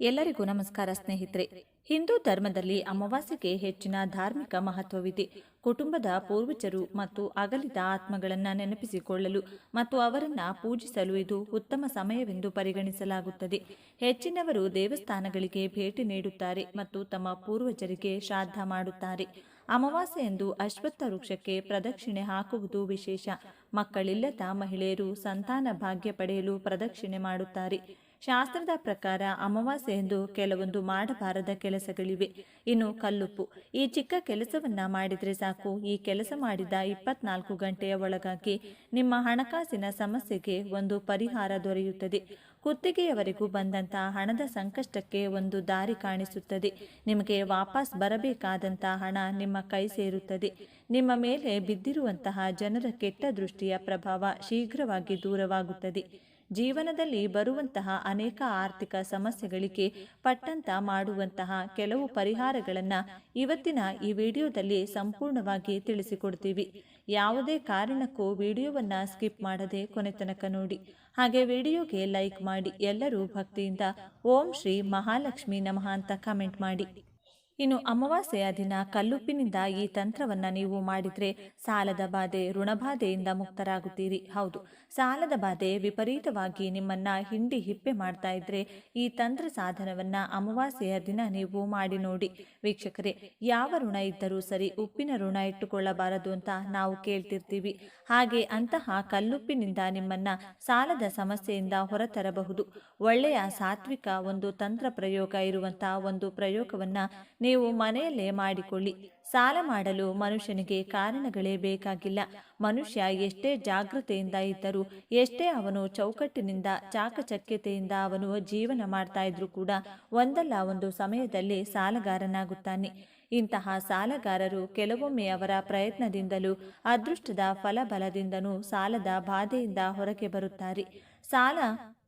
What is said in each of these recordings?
ಎಲ್ಲರಿಗೂ ನಮಸ್ಕಾರ ಸ್ನೇಹಿತರೆ. ಹಿಂದೂ ಧರ್ಮದಲ್ಲಿ ಅಮಾವಾಸ್ಯೆಗೆ ಹೆಚ್ಚಿನ ಧಾರ್ಮಿಕ ಮಹತ್ವವಿದೆ. ಕುಟುಂಬದ ಪೂರ್ವಜರು ಮತ್ತು ಅಗಲಿದ ಆತ್ಮಗಳನ್ನು ನೆನಪಿಸಿಕೊಳ್ಳಲು ಮತ್ತು ಅವರನ್ನ ಪೂಜಿಸಲು ಇದು ಉತ್ತಮ ಸಮಯವೆಂದು ಪರಿಗಣಿಸಲಾಗುತ್ತದೆ. ಹೆಚ್ಚಿನವರು ದೇವಸ್ಥಾನಗಳಿಗೆ ಭೇಟಿ ನೀಡುತ್ತಾರೆ ಮತ್ತು ತಮ್ಮ ಪೂರ್ವಜರಿಗೆ ಶ್ರಾದ್ದ ಮಾಡುತ್ತಾರೆ. ಅಮಾವಾಸ್ಯೆಯಂದು ಅಶ್ವತ್ಥ ವೃಕ್ಷಕ್ಕೆ ಪ್ರದಕ್ಷಿಣೆ ಹಾಕುವುದು ವಿಶೇಷ. ಮಕ್ಕಳಿಲ್ಲದ ಮಹಿಳೆಯರು ಸಂತಾನ ಭಾಗ್ಯ ಪಡೆಯಲು ಪ್ರದಕ್ಷಿಣೆ ಮಾಡುತ್ತಾರೆ. ಶಾಸ್ತ್ರದ ಪ್ರಕಾರ ಅಮಾವಾಸ್ಯೆಯಂದು ಕೆಲವೊಂದು ಮಾಡಬಾರದ ಕೆಲಸಗಳಿವೆ. ಇನ್ನು ಕಲ್ಲುಪ್ಪು. ಈ ಚಿಕ್ಕ ಕೆಲಸವನ್ನ ಮಾಡಿದ್ರೆ ಸಾಕು. ಈ ಕೆಲಸ ಮಾಡಿದ ಇಪ್ಪತ್ನಾಲ್ಕು ಗಂಟೆಯ ಒಳಗಾಗಿ ನಿಮ್ಮ ಹಣಕಾಸಿನ ಸಮಸ್ಯೆಗೆ ಒಂದು ಪರಿಹಾರ ದೊರೆಯುತ್ತದೆ. ಕುತ್ತಿಗೆಯವರೆಗೂ ಬಂದಂತಹ ಹಣದ ಸಂಕಷ್ಟಕ್ಕೆ ಒಂದು ದಾರಿ ಕಾಣಿಸುತ್ತದೆ. ನಿಮಗೆ ವಾಪಸ್ ಬರಬೇಕಾದಂತಹ ಹಣ ನಿಮ್ಮ ಕೈ ಸೇರುತ್ತದೆ. ನಿಮ್ಮ ಮೇಲೆ ಬಿದ್ದಿರುವಂತಹ ಜನರ ಕೆಟ್ಟ ದೃಷ್ಟಿಯ ಪ್ರಭಾವ ಶೀಘ್ರವಾಗಿ ದೂರವಾಗುತ್ತದೆ. ಜೀವನದಲ್ಲಿ ಬರುವಂತಹ ಅನೇಕ ಆರ್ಥಿಕ ಸಮಸ್ಯೆಗಳಿಗೆ ಪಟ್ಟಂತ ಮಾಡುವಂತಹ ಕೆಲವು ಪರಿಹಾರಗಳನ್ನು ಇವತ್ತಿನ ಈ ವಿಡಿಯೋದಲ್ಲಿ ಸಂಪೂರ್ಣವಾಗಿ ತಿಳಿಸಿಕೊಡ್ತೀವಿ. ಯಾವುದೇ ಕಾರಣಕ್ಕೂ ವಿಡಿಯೋವನ್ನು ಸ್ಕಿಪ್ ಮಾಡದೆ ಕೊನೆ ತನಕ ನೋಡಿ. ಹಾಗೆ ವಿಡಿಯೋಗೆ ಲೈಕ್ ಮಾಡಿ, ಎಲ್ಲರೂ ಭಕ್ತಿಯಿಂದ ಓಂ ಶ್ರೀ ಮಹಾಲಕ್ಷ್ಮಿ ನಮಃ ಅಂತ ಕಮೆಂಟ್ ಮಾಡಿ. ಇನ್ನು ಅಮಾವಾಸ್ಯೆಯ ದಿನ ಕಲ್ಲುಪ್ಪಿನಿಂದ ಈ ತಂತ್ರವನ್ನ ನೀವು ಮಾಡಿದ್ರೆ ಸಾಲದ ಬಾಧೆ, ಋಣಬಾಧೆಯಿಂದ ಮುಕ್ತರಾಗುತ್ತೀರಿ. ಹೌದು, ಸಾಲದ ಬಾಧೆ ವಿಪರೀತವಾಗಿ ನಿಮ್ಮನ್ನ ಹಿಂಡಿ ಹಿಪ್ಪೆ ಮಾಡ್ತಾ ಇದ್ರೆ ಈ ತಂತ್ರ ಸಾಧನವನ್ನ ಅಮಾವಾಸ್ಯೆಯ ದಿನ ನೀವು ಮಾಡಿ ನೋಡಿ. ವೀಕ್ಷಕರೇ, ಯಾವ ಋಣ ಇದ್ದರೂ ಸರಿ ಉಪ್ಪಿನ ಋಣ ಇಟ್ಟುಕೊಳ್ಳಬಾರದು ಅಂತ ನಾವು ಕೇಳ್ತಿರ್ತೀವಿ. ಹಾಗೆ ಅಂತಹ ಕಲ್ಲುಪ್ಪಿನಿಂದ ನಿಮ್ಮನ್ನ ಸಾಲದ ಸಮಸ್ಯೆಯಿಂದ ಹೊರತರಬಹುದು. ಒಳ್ಳೆಯ ಸಾತ್ವಿಕ ಒಂದು ತಂತ್ರ ಪ್ರಯೋಗ ಇರುವಂತಹ ಒಂದು ಪ್ರಯೋಗವನ್ನ ನೀವು ಮನೆಯಲ್ಲೇ ಮಾಡಿಕೊಳ್ಳಿ. ಸಾಲ ಮಾಡಲು ಮನುಷ್ಯನಿಗೆ ಕಾರಣಗಳೇ ಬೇಕಾಗಿಲ್ಲ. ಮನುಷ್ಯ ಎಷ್ಟೇ ಜಾಗೃತೆಯಿಂದ ಇದ್ದರೂ, ಎಷ್ಟೇ ಅವನು ಚೌಕಟ್ಟಿನಿಂದ, ಚಾಕಚಕ್ಯತೆಯಿಂದ ಅವನು ಜೀವನ ಮಾಡ್ತಾ ಇದ್ರೂ ಕೂಡ ಒಂದಲ್ಲ ಒಂದು ಸಮಯದಲ್ಲಿ ಸಾಲಗಾರನಾಗುತ್ತಾನೆ. ಇಂತಹ ಸಾಲಗಾರರು ಕೆಲವೊಮ್ಮೆ ಅವರ ಪ್ರಯತ್ನದಿಂದಲೂ, ಅದೃಷ್ಟದ ಫಲಬಲದಿಂದನೂ ಸಾಲದ ಬಾಧೆಯಿಂದ ಹೊರಗೆ ಬರುತ್ತಾರೆ. ಸಾಲ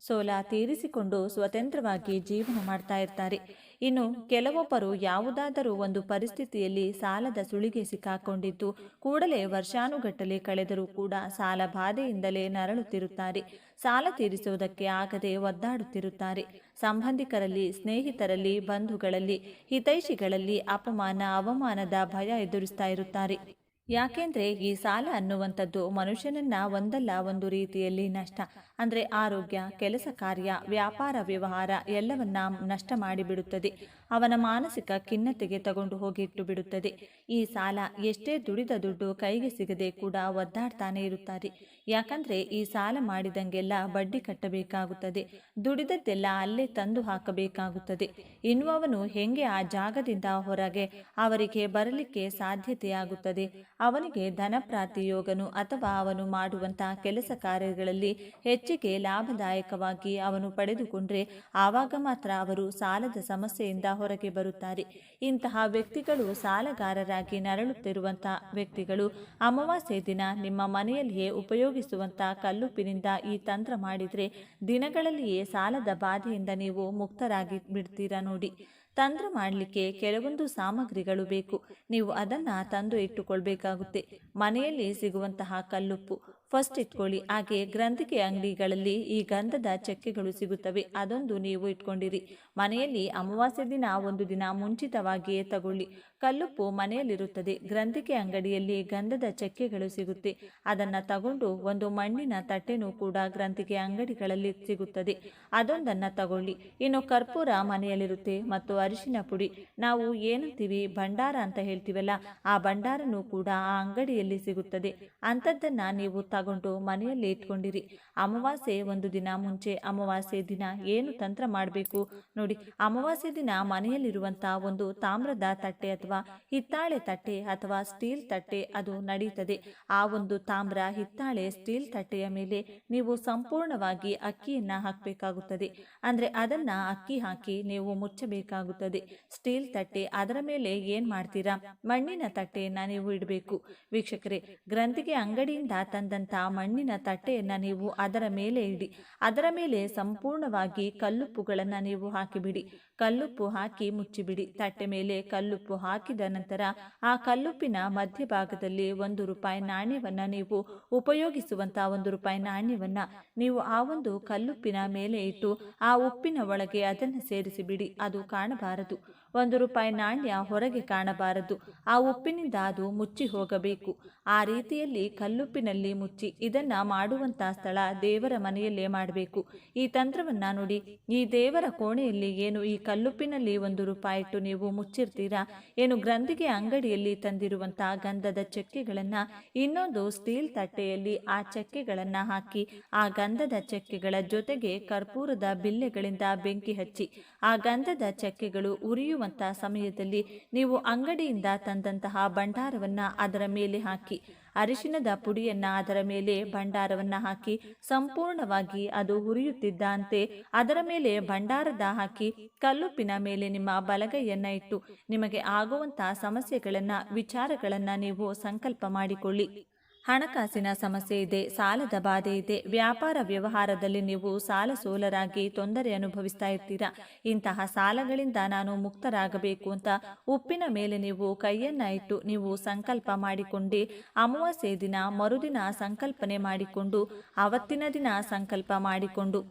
ಸೋಲ ತೀರಿಸಿಕೊಂಡು ಸ್ವತಂತ್ರವಾಗಿ ಜೀವನ ಮಾಡ್ತಾ ಇರ್ತಾರೆ ಇನ್ನು ಕೆಲವೊಬ್ಬರು ಯಾವುದಾದರೂ ಒಂದು ಪರಿಸ್ಥಿತಿಯಲ್ಲಿ ಸಾಲದ ಸುಳಿಗೆ ಸಿಕ್ಕಾಕೊಂಡಿದ್ದು ಕೂಡಲೇ ವರ್ಷಾನುಗಟ್ಟಲೆ ಕಳೆದರೂ ಕೂಡ ಸಾಲ ಬಾಧೆಯಿಂದಲೇ ನರಳುತ್ತಿರುತ್ತಾರೆ. ಸಾಲ ತೀರಿಸುವುದಕ್ಕೆ ಆಗದೆ ಒದ್ದಾಡುತ್ತಿರುತ್ತಾರೆ. ಸಂಬಂಧಿಕರಲ್ಲಿ, ಸ್ನೇಹಿತರಲ್ಲಿ, ಬಂಧುಗಳಲ್ಲಿ, ಹಿತೈಷಿಗಳಲ್ಲಿ ಅಪಮಾನ, ಅವಮಾನದ ಭಯ ಎದುರಿಸ್ತಾ ಇರುತ್ತಾರೆ. ಯಾಕೆಂದ್ರೆ ಈ ಸಾಲ ಅನ್ನುವಂಥದ್ದು ಮನುಷ್ಯನನ್ನ ಒಂದಲ್ಲ ಒಂದು ರೀತಿಯಲ್ಲಿ ನಷ್ಟ. ಅಂದ್ರೆ ಆರೋಗ್ಯ, ಕೆಲಸ ಕಾರ್ಯ, ವ್ಯಾಪಾರ, ವ್ಯವಹಾರ ಎಲ್ಲವನ್ನ ನಷ್ಟ ಮಾಡಿಬಿಡುತ್ತದೆ. ಅವನ ಮಾನಸಿಕ ಖಿನ್ನತೆಗೆ ತಗೊಂಡು ಹೋಗಿಟ್ಟು ಬಿಡುತ್ತದೆ. ಈ ಸಾಲ ಎಷ್ಟೇ ದುಡಿದ ದುಡ್ಡು ಕೈಗೆ ಸಿಗದೆ ಕೂಡ ಒದ್ದಾಡ್ತಾನೆ ಇರುತ್ತಾರೆ. ಯಾಕಂದ್ರೆ ಈ ಸಾಲ ಮಾಡಿದಂಗೆಲ್ಲ ಬಡ್ಡಿ ಕಟ್ಟಬೇಕಾಗುತ್ತದೆ. ದುಡಿದದ್ದೆಲ್ಲ ಅಲ್ಲೇ ತಂದು ಹಾಕಬೇಕಾಗುತ್ತದೆ. ಇನ್ನು ಅವನು ಹೆಂಗೆ ಆ ಜಾಗದಿಂದ ಹೊರಗೆ ಅವರಿಗೆ ಬರಲಿಕ್ಕೆ ಸಾಧ್ಯತೆಯಾಗುತ್ತದೆ? ಅವನಿಗೆ ಧನಪ್ರಾತಿ ಯೋಗನು ಅಥವಾ ಅವನು ಮಾಡುವಂತಹ ಕೆಲಸ ಕಾರ್ಯಗಳಲ್ಲಿ ಹೆಚ್ಚಿಗೆ ಲಾಭದಾಯಕವಾಗಿ ಅವನು ಪಡೆದುಕೊಂಡ್ರೆ ಆವಾಗ ಮಾತ್ರ ಅವರು ಸಾಲದ ಸಮಸ್ಯೆಯಿಂದ ಹೊರಗೆ ಬರುತ್ತಾರೆ. ಇಂತಹ ವ್ಯಕ್ತಿಗಳು ಸಾಲಗಾರರಾಗಿ ನರಳುತ್ತಿರುವಂತಹ ವ್ಯಕ್ತಿಗಳು ಅಮಾವಾಸ್ಯೆ ದಿನ ನಿಮ್ಮ ಮನೆಯಲ್ಲಿಯೇ ಉಪಯೋಗಿಸುವಂತಹ ಕಲ್ಲುಪಿನಿಂದ ಈ ತಂತ್ರ ಮಾಡಿದರೆ ದಿನಗಳಲ್ಲಿಯೇ ಸಾಲದ ಬಾಧೆಯಿಂದ ನೀವು ಮುಕ್ತರಾಗಿ ಬಿಡ್ತೀರಾ ನೋಡಿ. ತಂತ್ರ ಮಾಡಲಿಕ್ಕೆ ಕೆಲವೊಂದು ಸಾಮಗ್ರಿಗಳು ಬೇಕು. ನೀವು ಅದನ್ನು ತಂದು ಇಟ್ಟುಕೊಳ್ಬೇಕಾಗುತ್ತೆ. ಮನೆಯಲ್ಲಿ ಸಿಗುವಂತಹ ಕಲ್ಲುಪ್ಪು ಫಸ್ಟ್ ಇಟ್ಕೊಳ್ಳಿ. ಹಾಗೆ ಗ್ರಂಥಿಕೆ ಅಂಗಡಿಗಳಲ್ಲಿ ಈ ಗಂಧದ ಚಕ್ಕೆಗಳು ಸಿಗುತ್ತವೆ. ಅದೊಂದು ನೀವು ಇಟ್ಕೊಂಡಿರಿ. ಮನೆಯಲ್ಲಿ ಅಮಾವಾಸ್ಯೆ ದಿನ ಒಂದು ದಿನ ಮುಂಚಿತವಾಗಿಯೇ ತಗೊಳ್ಳಿ. ಕಲ್ಲುಪ್ಪು ಮನೆಯಲ್ಲಿರುತ್ತದೆ. ಗ್ರಂಥಿಕೆ ಅಂಗಡಿಯಲ್ಲಿ ಗಂಧದ ಚಕ್ಕೆಗಳು ಸಿಗುತ್ತೆ. ಅದನ್ನು ತಗೊಂಡು ಒಂದು ಮಣ್ಣಿನ ತಟ್ಟೆನೂ ಕೂಡ ಗ್ರಂಥಿಕೆ ಅಂಗಡಿಗಳಲ್ಲಿ ಸಿಗುತ್ತದೆ. ಅದೊಂದನ್ನು ತಗೊಳ್ಳಿ. ಇನ್ನು ಕರ್ಪೂರ ಮನೆಯಲ್ಲಿರುತ್ತೆ ಮತ್ತು ಅರಿಶಿನ ಪುಡಿ. ನಾವು ಏನಂತೀವಿ? ಭಂಡಾರ ಅಂತ ಹೇಳ್ತೀವಲ್ಲ, ಆ ಭಂಡಾರನೂ ಕೂಡ ಆ ಅಂಗಡಿಯಲ್ಲಿ ಸಿಗುತ್ತದೆ. ಅಂಥದ್ದನ್ನು ನೀವು ತಗೊಂಡು ಮನೆಯಲ್ಲಿ ಇಟ್ಕೊಂಡಿರಿ. ಅಮಾವಾಸ್ಯೆ ಒಂದು ದಿನ ಮುಂಚೆ, ಅಮಾವಾಸ್ಯೆ ದಿನ ಏನು ತಂತ್ರ ಮಾಡಬೇಕು? ನೋಡಿ, ಅಮಾವಾಸ್ಯೆ ದಿನ ಮನೆಯಲ್ಲಿರುವಂತಹ ಒಂದು ತಾಮ್ರದ ತಟ್ಟೆ ಅಥವಾ ಹಿತ್ತಾಳೆ ತಟ್ಟೆ ಅಥವಾ ಸ್ಟೀಲ್ ತಟ್ಟೆ ಅದು ನಡೀತದೆ ಆ ಒಂದು ತಾಮ್ರ ಹಿತ್ತಾಳೆ ಸ್ಟೀಲ್ ತಟ್ಟೆಯ ಮೇಲೆ ನೀವು ಸಂಪೂರ್ಣವಾಗಿ ಅಕ್ಕಿಯನ್ನ ಹಾಕಬೇಕಾಗುತ್ತದೆ. ಅಂದ್ರೆ ಅದನ್ನ ಅಕ್ಕಿ ಹಾಕಿ ನೀವು ಮುಚ್ಚಬೇಕಾಗುತ್ತದೆ. ಸ್ಟೀಲ್ ತಟ್ಟೆ ಅದರ ಮೇಲೆ ಏನ್ ಮಾಡ್ತೀರಾ? ಮಣ್ಣಿನ ತಟ್ಟೆಯನ್ನ ನೀವು ಇಡಬೇಕು. ವೀಕ್ಷಕರೇ, ಗ್ರಂಥಿಗೆ ಅಂಗಡಿಯಿಂದ ತಂದಂತ ಮಣ್ಣಿನ ತಟ್ಟೆಯನ್ನು ನೀವು ಅದರ ಮೇಲೆ ಇಡಿ. ಅದರ ಮೇಲೆ ಸಂಪೂರ್ಣವಾಗಿ ಕಲ್ಲುಪ್ಪುಗಳನ್ನ ನೀವು ಹಾಕಿಬಿಡಿ. ಕಲ್ಲುಪ್ಪು ಹಾಕಿ ಮುಚ್ಚಿಬಿಡಿ. ತಟ್ಟೆ ಮೇಲೆ ಕಲ್ಲುಪ್ಪು ಹಾಕಿದ ನಂತರ ಆ ಕಲ್ಲುಪ್ಪಿನ ಮಧ್ಯಭಾಗದಲ್ಲಿ ಒಂದು ರೂಪಾಯಿ ನಾಣ್ಯವನ್ನು ನೀವು ಉಪಯೋಗಿಸುವಂತಹ ಒಂದು ರೂಪಾಯಿ ನಾಣ್ಯವನ್ನು ನೀವು ಆ ಒಂದು ಕಲ್ಲುಪ್ಪಿನ ಮೇಲೆ ಇಟ್ಟು ಆ ಉಪ್ಪಿನ ಒಳಗೆ ಅದನ್ನು ಸೇರಿಸಿಬಿಡಿ, ಅದು ಕಾಣಬಾರದು. ಒಂದು ರೂಪಾಯಿ ನಾಣ್ಯ ಹೊರಗೆ ಕಾಣಬಾರದು. ಆ ಉಪ್ಪಿನಿಂದ ಅದು ಮುಚ್ಚಿ ಹೋಗಬೇಕು. ಆ ರೀತಿಯಲ್ಲಿ ಕಲ್ಲುಪ್ಪಿನಲ್ಲಿ ಮುಚ್ಚಿ ಇದನ್ನ ಮಾಡುವಂತ ಸ್ಥಳ ದೇವರ ಮನೆಯಲ್ಲೇ ಮಾಡಬೇಕು. ಈ ತಂತ್ರವನ್ನ ನೋಡಿ, ಈ ದೇವರ ಕೋಣೆಯಲ್ಲಿ ಏನು ಈ ಕಲ್ಲುಪ್ಪಿನಲ್ಲಿ ಒಂದು ರೂಪಾಯಿ ಇಟ್ಟು ನೀವು ಮುಚ್ಚಿರ್ತೀರಾ ಏನು ಗ್ರಂಥಿಗೆ ಅಂಗಡಿಯಲ್ಲಿ ತಂದಿರುವಂತಹ ಗಂಧದ ಚಕ್ಕೆಗಳನ್ನ, ಇನ್ನೊಂದು ಸ್ಟೀಲ್ ತಟ್ಟೆಯಲ್ಲಿ ಆ ಚಕ್ಕೆಗಳನ್ನ ಹಾಕಿ, ಆ ಗಂಧದ ಚಕ್ಕೆಗಳ ಜೊತೆಗೆ ಕರ್ಪೂರದ ಬಿಲ್ಲೆಗಳಿಂದ ಬೆಂಕಿ ಹಚ್ಚಿ, ಆ ಗಂಧದ ಚಕ್ಕೆಗಳು ಉರಿಯುವಂತಹ ಸಮಯದಲ್ಲಿ ನೀವು ಅಂಗಡಿಯಿಂದ ತಂದಂತಹ ಭಂಡಾರವನ್ನ ಅದರ ಮೇಲೆ ಹಾಕಿ. ಅರಿಶಿನದ ಪುಡಿಯನ್ನ ಅದರ ಮೇಲೆ ಭಂಡಾರವನ್ನ ಹಾಕಿ ಸಂಪೂರ್ಣವಾಗಿ ಅದು ಹುರಿಯುತ್ತಿದ್ದಂತೆ ಅದರ ಮೇಲೆ ಭಂಡಾರದ ಹಾಕಿ ಕಲ್ಲುಪ್ಪಿನ ಮೇಲೆ ನಿಮ್ಮ ಬಲಗೈಯನ್ನ ಇಟ್ಟು ನಿಮಗೆ ಆಗುವಂತಹ ಸಮಸ್ಯೆಗಳನ್ನ, ವಿಚಾರಗಳನ್ನ ನೀವು ಸಂಕಲ್ಪ ಮಾಡಿಕೊಳ್ಳಿ. ಹಣಕಾಸಿನ ಸಮಸ್ಯೆ ಇದೆ, ಸಾಲದ ಬಾಧೆ ಇದೆ. ವ್ಯಾಪಾರ ವ್ಯವಹಾರದಲ್ಲಿ ನೀವು ಸಾಲ ಸೋಲರಾಗಿ ತೊಂದರೆ ಅನುಭವಿಸ್ತಾ ಇರ್ತೀರಾ. ಇಂತಹ ಸಾಲಗಳಿಂದ ನಾನು ಮುಕ್ತರಾಗಬೇಕು ಅಂತ ಉಪ್ಪಿನ ಮೇಲೆ ನೀವು ಕೈಯನ್ನ ಇಟ್ಟು ನೀವು ಸಂಕಲ್ಪ ಮಾಡಿಕೊಂಡು ಅಮಾವಾಸ್ಯೆ ದಿನ ಮರುದಿನ ಸಂಕಲ್ಪನೆ ಮಾಡಿಕೊಂಡು ಅವತ್ತಿನ ದಿನ ಸಂಕಲ್ಪ ಮಾಡಿಕೊಂಡು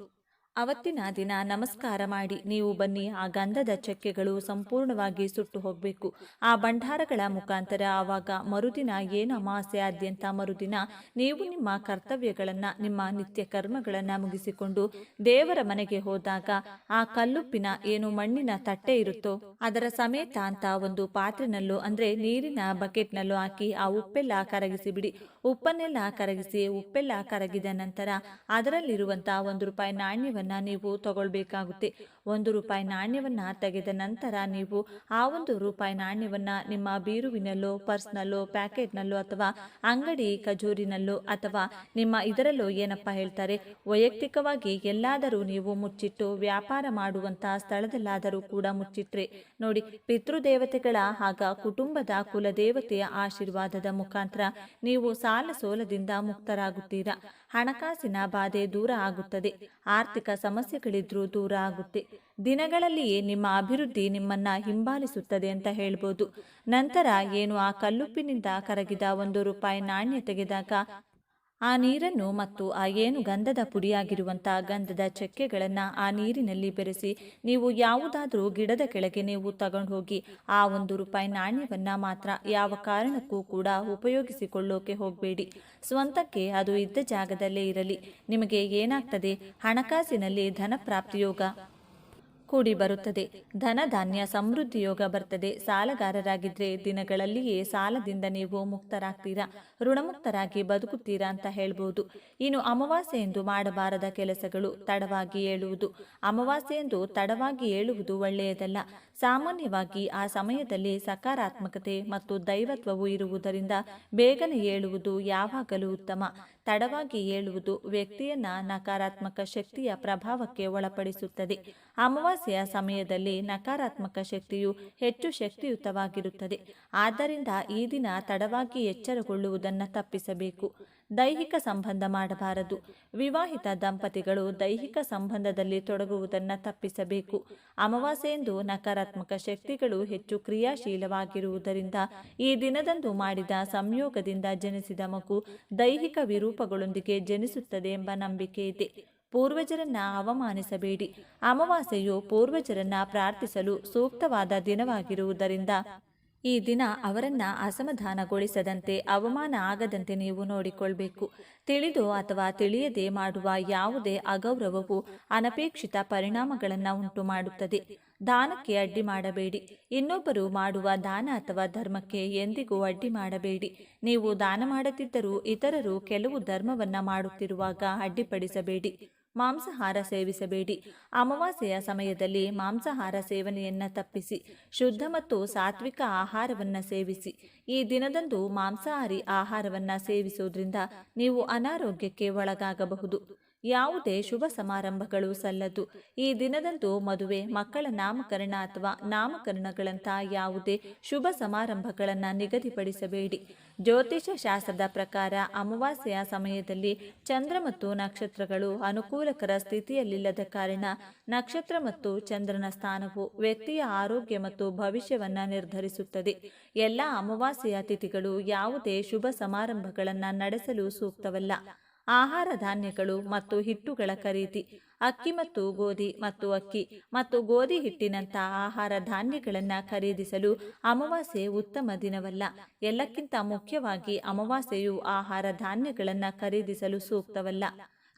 ಅವತ್ತಿನ ದಿನ ನಮಸ್ಕಾರ ಮಾಡಿ, ನೀವು ಬನ್ನಿ, ಆ ಗಂಧದ ಚಕ್ಕೆಗಳು ಸಂಪೂರ್ಣವಾಗಿ ಸುಟ್ಟು ಹೋಗಬೇಕು. ಆ ಭಂಡಾರಗಳ ಮುಖಾಂತರ ಆವಾಗ ಮರುದಿನ ಏನು ಅಮಾವಾಸ್ಯೆ ಆದ್ಯಂತ ಮರುದಿನ ನೀವು ನಿಮ್ಮ ಕರ್ತವ್ಯಗಳನ್ನು, ನಿಮ್ಮ ನಿತ್ಯ ಕರ್ಮಗಳನ್ನು ಮುಗಿಸಿಕೊಂಡು ದೇವರ ಮನೆಗೆ ಹೋದಾಗ ಆ ಕಲ್ಲುಪ್ಪಿನ ಏನು ಮಣ್ಣಿನ ತಟ್ಟೆ ಇರುತ್ತೋ, ಅದರ ಸಮೇತ ಅಂತ ಒಂದು ಪಾತ್ರೆನಲ್ಲೂ, ಅಂದ್ರೆ ನೀರಿನ ಬಕೆಟ್ನಲ್ಲೂ ಹಾಕಿ ಆ ಉಪ್ಪೆಲ್ಲ ಕರಗಿಸಿ ಬಿಡಿ ಉಪ್ಪನ್ನೆಲ್ಲ ಕರಗಿಸಿ ಉಪ್ಪೆಲ್ಲ ಕರಗಿದ ನಂತರ ಅದರಲ್ಲಿರುವಂತಹ ಒಂದು ರೂಪಾಯಿ ನಾಣ್ಯವನ್ನ ನೀವು ತಗೊಳ್ಬೇಕಾಗುತ್ತೆ. ಒಂದು ರೂಪಾಯಿ ನಾಣ್ಯವನ್ನು ತೆಗೆದ ನಂತರ ನೀವು ಆ ಒಂದು ರೂಪಾಯಿ ನಾಣ್ಯವನ್ನು ನಿಮ್ಮ ಬೀರುವಿನಲ್ಲೋ, ಪರ್ಸ್ನಲ್ಲೋ, ಪ್ಯಾಕೆಟ್ನಲ್ಲೋ ಅಥವಾ ಅಂಗಡಿ ಖಜೂರಿನಲ್ಲೋ ಅಥವಾ ನಿಮ್ಮ ಇದರಲ್ಲೋ ಏನಪ್ಪ ಹೇಳ್ತಾರೆ? ವೈಯಕ್ತಿಕವಾಗಿ ಎಲ್ಲಾದರೂ ನೀವು ಮುಚ್ಚಿಟ್ಟು ವ್ಯಾಪಾರ ಮಾಡುವಂತಹ ಸ್ಥಳದಲ್ಲಾದರೂ ಕೂಡ ಮುಚ್ಚಿಟ್ರೆ. ನೋಡಿ, ಪಿತೃದೇವತೆಗಳ ಆಗ ಕುಟುಂಬದ ಕುಲದೇವತೆಯ ಆಶೀರ್ವಾದದ ಮುಖಾಂತರ ನೀವು ಸಾಲ ಸೋಲದಿಂದ ಮುಕ್ತರಾಗುತ್ತೀರಾ? ಹಣಕಾಸಿನ ಬಾಧೆ ದೂರ ಆಗುತ್ತದೆ. ಆರ್ಥಿಕ ಸಮಸ್ಯೆಗಳಿದ್ರೂ ದೂರ ಆಗುತ್ತೆ. ದಿನಗಳಲ್ಲಿಯೇ ನಿಮ್ಮ ಅಭಿವೃದ್ಧಿ ನಿಮ್ಮನ್ನ ಹಿಂಬಾಲಿಸುತ್ತದೆ ಅಂತ ಹೇಳ್ಬೋದು. ನಂತರ ಏನು ಆ ಕಲ್ಲುಪ್ಪಿನಿಂದ ಕರಗಿದ ಒಂದು ರೂಪಾಯಿ ನಾಣ್ಯ ತೆಗೆದಾಗ ಆ ನೀರನ್ನು ಮತ್ತು ಆ ಏನು ಗಂಧದ ಪುಡಿಯಾಗಿರುವಂತಹ ಗಂಧದ ಚಕ್ಕೆಗಳನ್ನು ಆ ನೀರಿನಲ್ಲಿ ಬೆರೆಸಿ ನೀವು ಯಾವುದಾದರೂ ಗಿಡದ ಕೆಳಗೆ ನೀವು ತಗೊಂಡು ಹೋಗಿ ಆ ಒಂದು ರೂಪಾಯಿ ನಾಣ್ಯವನ್ನು ಮಾತ್ರ ಯಾವ ಕಾರಣಕ್ಕೂ ಕೂಡ ಉಪಯೋಗಿಸಿಕೊಳ್ಳೋಕೆ ಹೋಗಬೇಡಿ. ಸ್ವಂತಕ್ಕೆ ಅದು ಇದ್ದ ಜಾಗದಲ್ಲೇ ಇರಲಿ. ನಿಮಗೆ ಏನಾಗ್ತದೆ? ಹಣಕಾಸಿನಲ್ಲಿ ಧನ ಪ್ರಾಪ್ತಿಯೋಗ ಕೂಡಿ ಬರುತ್ತದೆ ಧನ ಧಾನ್ಯ ಸಮೃದ್ಧಿ ಯೋಗ ಬರ್ತದೆ. ಸಾಲಗಾರರಾಗಿದ್ರೆ ದಿನಗಳಲ್ಲಿಯೇ ಸಾಲದಿಂದ ನೀವು ಮುಕ್ತರಾಗ್ತೀರಾ? ಋಣಮುಕ್ತರಾಗಿ ಬದುಕುತ್ತೀರಾ ಅಂತ ಹೇಳ್ಬೋದು. ಇನ್ನು ಅಮಾವಾಸ್ಯೆ ಎಂದು ಮಾಡಬಾರದ ಕೆಲಸಗಳು ತಡವಾಗಿ ಏಳುವುದು. ಅಮಾವಾಸ್ಯೆ ಎಂದು ತಡವಾಗಿ ಏಳುವುದು ಒಳ್ಳೆಯದಲ್ಲ. ಸಾಮಾನ್ಯವಾಗಿ ಆ ಸಮಯದಲ್ಲಿ ಸಕಾರಾತ್ಮಕತೆ ಮತ್ತು ದೈವತ್ವವು ಇರುವುದರಿಂದ ಬೇಗನೆ ಏಳುವುದು ಯಾವಾಗಲೂ ಉತ್ತಮ. ತಡವಾಗಿ ಏಳುವುದು ವ್ಯಕ್ತಿಯನ್ನ ನಕಾರಾತ್ಮಕ ಶಕ್ತಿಯ ಪ್ರಭಾವಕ್ಕೆ ಒಳಪಡಿಸುತ್ತದೆ. ಅಮಾವಾಸ್ಯೆಯ ಸಮಯದಲ್ಲಿ ನಕಾರಾತ್ಮಕ ಶಕ್ತಿಯು ಹೆಚ್ಚು ಶಕ್ತಿಯುತವಾಗಿರುತ್ತದೆ. ಆದ್ದರಿಂದ ಈ ದಿನ ತಡವಾಗಿ ಎಚ್ಚರಗೊಳ್ಳುವುದನ್ನು ತಪ್ಪಿಸಬೇಕು. ದೈಹಿಕ ಸಂಬಂಧ ಮಾಡಬಾರದು. ವಿವಾಹಿತ ದಂಪತಿಗಳು ದೈಹಿಕ ಸಂಬಂಧದಲ್ಲಿ ತೊಡಗುವುದನ್ನು ತಪ್ಪಿಸಬೇಕು. ಅಮಾವಾಸ್ಯೆಯಂದು ನಕಾರಾತ್ಮಕ ಶಕ್ತಿಗಳು ಹೆಚ್ಚು ಕ್ರಿಯಾಶೀಲವಾಗಿರುವುದರಿಂದ ಈ ದಿನದಂದು ಮಾಡಿದ ಸಂಯೋಗದಿಂದ ಜನಿಸಿದ ಮಗು ದೈಹಿಕ ವಿರೂಪಗಳೊಂದಿಗೆ ಜನಿಸುತ್ತದೆ ಎಂಬ ನಂಬಿಕೆ ಇದೆ. ಪೂರ್ವಜರನ್ನ ಅವಮಾನಿಸಬೇಡಿ. ಅಮಾವಾಸ್ಯೆಯು ಪೂರ್ವಜರನ್ನ ಪ್ರಾರ್ಥಿಸಲು ಸೂಕ್ತವಾದ ದಿನವಾಗಿರುವುದರಿಂದ ಈ ದಿನ ಅವರನ್ನ ಅಸಮಾಧಾನಗೊಳಿಸದಂತೆ ಅವಮಾನ ಆಗದಂತೆ ನೀವು ನೋಡಿಕೊಳ್ಬೇಕು. ತಿಳಿದು ಅಥವಾ ತಿಳಿಯದೆ ಮಾಡುವ ಯಾವುದೇ ಅಗೌರವವು ಅನಪೇಕ್ಷಿತ ಪರಿಣಾಮಗಳನ್ನು ಉಂಟು ಮಾಡುತ್ತದೆ ದಾನಕ್ಕೆ ಅಡ್ಡಿ ಮಾಡಬೇಡಿ. ಇನ್ನೊಬ್ಬರು ಮಾಡುವ ದಾನ ಅಥವಾ ಧರ್ಮಕ್ಕೆ ಎಂದಿಗೂ ಅಡ್ಡಿ ಮಾಡಬೇಡಿ. ನೀವು ದಾನ ಮಾಡದಿದ್ದರೂ ಇತರರು ಕೆಲವು ಧರ್ಮವನ್ನು ಮಾಡುತ್ತಿರುವಾಗ ಅಡ್ಡಿಪಡಿಸಬೇಡಿ. ಮಾಂಸಾಹಾರ ಸೇವಿಸಬೇಡಿ. ಅಮಾವಾಸ್ಯೆಯ ಸಮಯದಲ್ಲಿ ಮಾಂಸಾಹಾರ ಸೇವನೆಯನ್ನ ತಪ್ಪಿಸಿ, ಶುದ್ಧ ಮತ್ತು ಸಾತ್ವಿಕ ಆಹಾರವನ್ನ ಸೇವಿಸಿ. ಈ ದಿನದಂದು ಮಾಂಸಾಹಾರಿ ಆಹಾರವನ್ನ ಸೇವಿಸುವುದರಿಂದ ನೀವು ಅನಾರೋಗ್ಯಕ್ಕೆ ಒಳಗಾಗಬಹುದು. ಯಾವುದೇ ಶುಭ ಸಮಾರಂಭಗಳು ಸಲ್ಲದು. ಈ ದಿನದಂದು ಮದುವೆ, ಮಕ್ಕಳ ನಾಮಕರಣ ಅಥವಾ ನಾಮಕರಣಗಳಂತಹ ಯಾವುದೇ ಶುಭ ಸಮಾರಂಭಗಳನ್ನು ನಿಗದಿಪಡಿಸಬೇಡಿ. ಜ್ಯೋತಿಷ ಶಾಸ್ತ್ರದ ಪ್ರಕಾರ ಅಮಾವಾಸ್ಯೆಯ ಸಮಯದಲ್ಲಿ ಚಂದ್ರ ಮತ್ತು ನಕ್ಷತ್ರಗಳು ಅನುಕೂಲಕರ ಸ್ಥಿತಿಯಲ್ಲಿಲ್ಲದ ಕಾರಣ ನಕ್ಷತ್ರ ಮತ್ತು ಚಂದ್ರನ ಸ್ಥಾನವು ವ್ಯಕ್ತಿಯ ಆರೋಗ್ಯ ಮತ್ತು ಭವಿಷ್ಯವನ್ನು ನಿರ್ಧರಿಸುತ್ತದೆ. ಎಲ್ಲ ಅಮಾವಾಸ್ಯೆಯ ತಿಥಿಗಳು ಯಾವುದೇ ಶುಭ ಸಮಾರಂಭಗಳನ್ನು ನಡೆಸಲು ಸೂಕ್ತವಲ್ಲ. ಆಹಾರ ಧಾನ್ಯಗಳು ಮತ್ತು ಹಿಟ್ಟುಗಳ ಖರೀದಿ, ಅಕ್ಕಿ ಮತ್ತು ಗೋಧಿ ಮತ್ತು ಅಕ್ಕಿ ಮತ್ತು ಗೋಧಿ ಹಿಟ್ಟಿನಂಥ ಆಹಾರ ಧಾನ್ಯಗಳನ್ನು ಖರೀದಿಸಲು ಅಮಾವಾಸ್ಯೆ ಉತ್ತಮ ದಿನವಲ್ಲ. ಎಲ್ಲಕ್ಕಿಂತ ಮುಖ್ಯವಾಗಿ ಅಮಾವಾಸ್ಯೆಯು ಆಹಾರ ಧಾನ್ಯಗಳನ್ನು ಖರೀದಿಸಲು ಸೂಕ್ತವಲ್ಲ.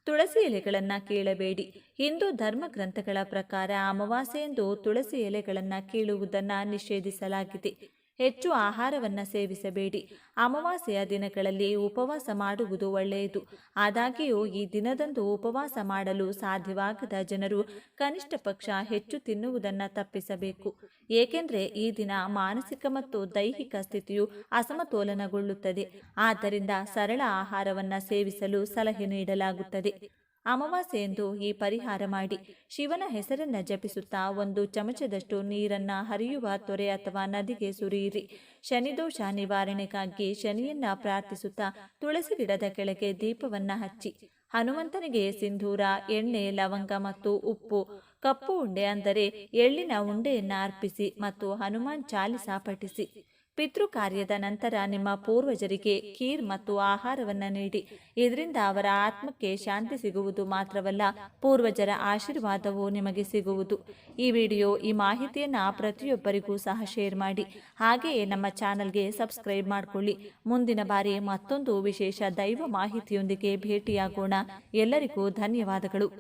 ತುಳಸಿ ಎಲೆಗಳನ್ನು ಕೀಳಬೇಡಿ. ಹಿಂದೂ ಧರ್ಮ ಗ್ರಂಥಗಳ ಪ್ರಕಾರ ಅಮಾವಾಸ್ಯೆಯಂದು ತುಳಸಿ ಎಲೆಗಳನ್ನು ಕೀಳುವುದನ್ನು ನಿಷೇಧಿಸಲಾಗಿದೆ. ಹೆಚ್ಚು ಆಹಾರವನ್ನು ಸೇವಿಸಬೇಡಿ. ಅಮಾವಾಸ್ಯೆಯ ದಿನಗಳಲ್ಲಿ ಉಪವಾಸ ಮಾಡುವುದು ಒಳ್ಳೆಯದು. ಆದಾಗ್ಯೂ, ಈ ದಿನದಂದು ಉಪವಾಸ ಮಾಡಲು ಸಾಧ್ಯವಾಗದ ಜನರು ಕನಿಷ್ಠ ಪಕ್ಷ ಹೆಚ್ಚು ತಿನ್ನುವುದನ್ನು ತಪ್ಪಿಸಬೇಕು. ಏಕೆಂದರೆ, ಈ ದಿನ ಮಾನಸಿಕ ಮತ್ತು ದೈಹಿಕ ಸ್ಥಿತಿಯು ಅಸಮತೋಲನಗೊಳ್ಳುತ್ತದೆ. ಆದ್ದರಿಂದ ಸರಳ ಆಹಾರವನ್ನು ಸೇವಿಸಲು ಸಲಹೆ ನೀಡಲಾಗುತ್ತದೆ. ಅಮಾವಾಸ್ಯೆಯಂದು ಈ ಪರಿಹಾರ ಮಾಡಿ. ಶಿವನ ಹೆಸರನ್ನ ಜಪಿಸುತ್ತಾ ಒಂದು ಚಮಚದಷ್ಟು ನೀರನ್ನ ಹರಿಯುವ ತೊರೆ ಅಥವಾ ನದಿಗೆ ಸುರಿಯಿರಿ. ಶನಿದೋಷ ನಿವಾರಣೆಗಾಗಿ ಶನಿಯನ್ನ ಪ್ರಾರ್ಥಿಸುತ್ತಾ ತುಳಸಿ ಗಿಡದ ಕೆಳಗೆ ದೀಪವನ್ನ ಹಚ್ಚಿ. ಹನುಮಂತನಿಗೆ ಸಿಂಧೂರ, ಎಣ್ಣೆ, ಲವಂಗ ಮತ್ತು ಉಪ್ಪು, ಕಪ್ಪು ಉಂಡೆ ಅಂದರೆ ಎಳ್ಳಿನ ಉಂಡೆಯನ್ನ ಅರ್ಪಿಸಿ ಮತ್ತು ಹನುಮಾನ್ ಚಾಲಿಸ ಪಠಿಸಿ. ಪಿತೃ ಕಾರ್ಯದ ನಂತರ ನಿಮ್ಮ ಪೂರ್ವಜರಿಗೆ ಖೀರ್ ಮತ್ತು ಆಹಾರವನ್ನು ನೀಡಿ. ಇದರಿಂದ ಅವರ ಆತ್ಮಕ್ಕೆ ಶಾಂತಿ ಸಿಗುವುದು ಮಾತ್ರವಲ್ಲ, ಪೂರ್ವಜರ ಆಶೀರ್ವಾದವು ನಿಮಗೆ ಸಿಗುವುದು. ಈ ವಿಡಿಯೋ, ಈ ಮಾಹಿತಿಯನ್ನು ಪ್ರತಿಯೊಬ್ಬರಿಗೂ ಸಹ ಶೇರ್ ಮಾಡಿ. ಹಾಗೆಯೇ ನಮ್ಮ ಚಾನಲ್ಗೆ ಸಬ್ಸ್ಕ್ರೈಬ್ ಮಾಡಿಕೊಳ್ಳಿ. ಮುಂದಿನ ಬಾರಿ ಮತ್ತೊಂದು ವಿಶೇಷ ದೈವ ಮಾಹಿತಿಯೊಂದಿಗೆ ಭೇಟಿಯಾಗೋಣ. ಎಲ್ಲರಿಗೂ ಧನ್ಯವಾದಗಳು.